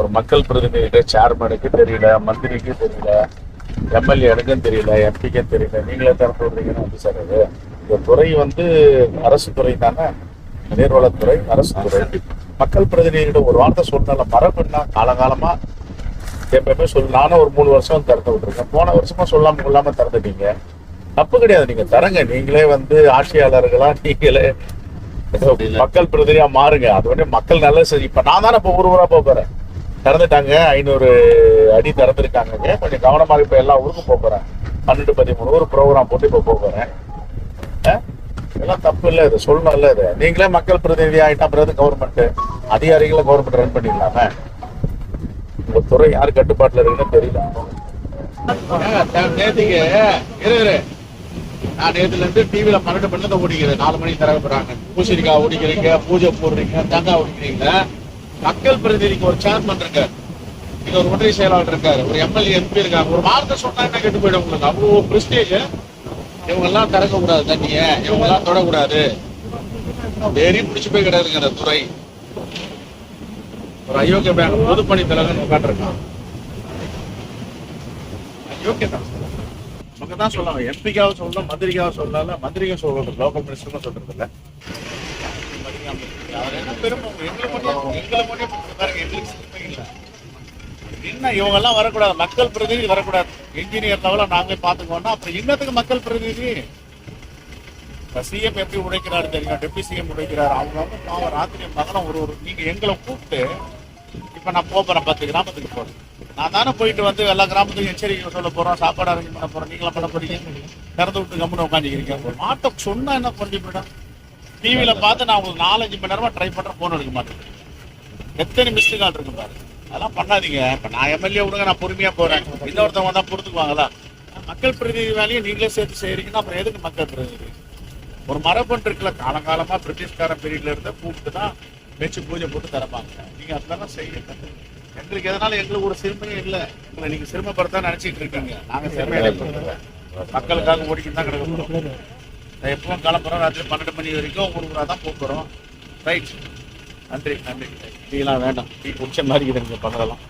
ஒரு மக்கள் பிரதிநிதிகிட்ட சேர்மனுக்கு தெரியல மந்திரிக்கு தெரியல எம்எல்ஏனுக்கும் தெரியல எம்பிக்கும் தெரியல. நீங்களே திறந்து விடுறீங்கன்னு வந்து சார் அது இந்த துறை வந்து அரசு துறை தானே? நீர்வளத்துறை அரசு துறை. மக்கள் பிரதிநிதிகிட்ட ஒரு வார்த்தை சொன்னால மரபுன்னா காலகாலமா எப்பவுமே சொல்லு நானும் ஒரு மூணு வருஷம் திறந்து விட்டுருக்கேன். போன வருஷமா சொல்லாம கொள்ளாம திறந்துட்டீங்க. தப்பு கிடையாது. நீங்க தரங்க. நீங்களே வந்து ஆட்சியாளர்களா? நீங்களே மக்கள் பிரதிநிதியா மாறுங்க. அது வந்து மக்கள் நல்ல சரி இப்ப நான் தானே இப்ப ஊர் ஊரா போறேன். திறந்துட்டாங்க. ஐநூறு அடி திறந்துருக்காங்க கொஞ்சம் கவனமாக இப்போ எல்லா ஊருக்கும் போக போகிறேன் பன்னெண்டு பதிமூணு ஊர் ப்ரோக்ராம் போட்டு இப்போ போக போகிறேன் இதெல்லாம் தப்பு இல்லை இது சொல்லணும் இல்லை இது. நீங்களே மக்கள் பிரதிநிதி ஆகிட்டா பிறகு கவர்மெண்ட் அதிகாரிகளை கவர்மெண்ட் ரன் பண்ணிடலாமே? உங்க துறை யார் கட்டுப்பாட்டில் இருக்குன்னு தெரியல. நேத்துக்கு இரு இரு. நான் நேத்துல இருந்து டிவியில பன்னெண்டு பண்ணதை ஓடிக்கிறேன். நாலு மணிக்கு தரப்படுறாங்க பூசணிக்காய் ஓடிக்கிறீங்க பூஜை போடுறீங்க தேங்காய் ஓடிக்கிறீங்க. மக்கள் பிரதிநிதிக்கு ஒரு சேர்மன் இருக்காரு. இங்க ஒரு ஒன்றிய செயலாளர் இருக்காரு. ஒரு எம்எல்ஏ எம்பி இருக்காங்க. ஒரு வார்த்தை சொன்னா கெட்டு போயிடும் உங்களுக்கு? அவ்வளவு பிரஸ்டேஜ் இவங்க எல்லாம் திறக்க கூடாது தண்ணிய. இவங்க எல்லாம் தொடக்கூடாது. வெறி பிடிச்சு போய் கிடையாதுங்க அந்த துறை. ஒரு அயோக்கிய பேங்க் பொதுப்பணி தலைவன் உட்காந்துருக்கான் அயோக்கிய தான். அவங்க தான் சொல்லுவாங்க. எம்பிக்காக சொல்லலாம் மந்திரிக்காக சொல்லலாம் மந்திரிக்க சொல்றது லோக்கல் மினிஸ்டர்னு சொல்றது இல்ல இவங்க எல்லாம் வரக்கூடாது. மக்கள் பிரதிநிதி வரக்கூடாது. இன்ஜினியர் லெவலில் நாங்களே பாத்துக்கோன்னா அப்புறம் இன்னத்துக்கு மக்கள் பிரதிநிதி? இப்போ சிஎம் எப்படி உழைக்கிறாரு தெரியும்? டெப்டி சிஎம் உழைக்கிறாரு அவங்க வந்து பாவம் ராத்திரி மகனம் ஒரு ஒரு நீங்க எங்களை கூப்பிட்டு இப்ப நான் போறேன். பத்து கிராமத்துக்கு போறேன். நான் தானே போயிட்டு வந்து எல்லா கிராமத்துக்கும் எச்சரிக்கை சொல்ல போறோம். சாப்பாடு அரேஞ்ச் பண்ண போறோம். நீங்களும் பண்ண போறீங்க. திறந்து விட்டு கம்முன்னு உட்காந்துக்கிறீங்க ஒரு மாட்டை சொன்னா என்ன கொஞ்சம் டிவியில பார்த்து நான் உங்களுக்கு நாலஞ்சு மணி நேரமா ட்ரை பண்ணுறேன் போன் எடுக்க மாட்டேன். எத்தனை மிஸ்டு கால் இருக்கு பாரு. அதெல்லாம் பண்ணாதீங்க. இப்ப நான் எம்எல்ஏ விடுங்க நான் பொறுமையா போறேன். இன்னொருத்தவங்க தான் பொறுத்துக்குவாங்களா? மக்கள் பிரதிநிதி வேலையை நீங்களே சேர்த்து செய்யறீங்கன்னா அப்புறம் எதுக்கு மக்கள் பிரதிநிதி? ஒரு மரபன் இருக்குல்ல. காலங்காலமா பிரிட்டிஷ்கார பீரியட்ல இருந்த கூப்பிட்டு தான் வச்சு பூஜை போட்டு தரப்பாங்க நீங்க அதெல்லாம் செய்யுங்க. எங்களுக்கு எதனால எங்களுக்கு ஒரு சிறுமையும் இல்லை. எங்களை நீங்க சிறுமைப்படுத்த நினைச்சிட்டு இருக்கீங்க. நாங்க சிறுமையடைப்படுத்தல மக்களுக்காக ஓடிக்கிட்டு தான் கிடக்கிறோம். எப்பவும் கிளம்புறோம். ராத்திரி பன்னெண்டு மணி வரைக்கும் ஒரு ஊரா தான் கூப்பிடுறோம் ரைட் நன்றி நன்றி. டீலாம் வேண்டாம். டீ குடிச்ச மாதிரி இருக்குது நீங்க பண்ணலாம்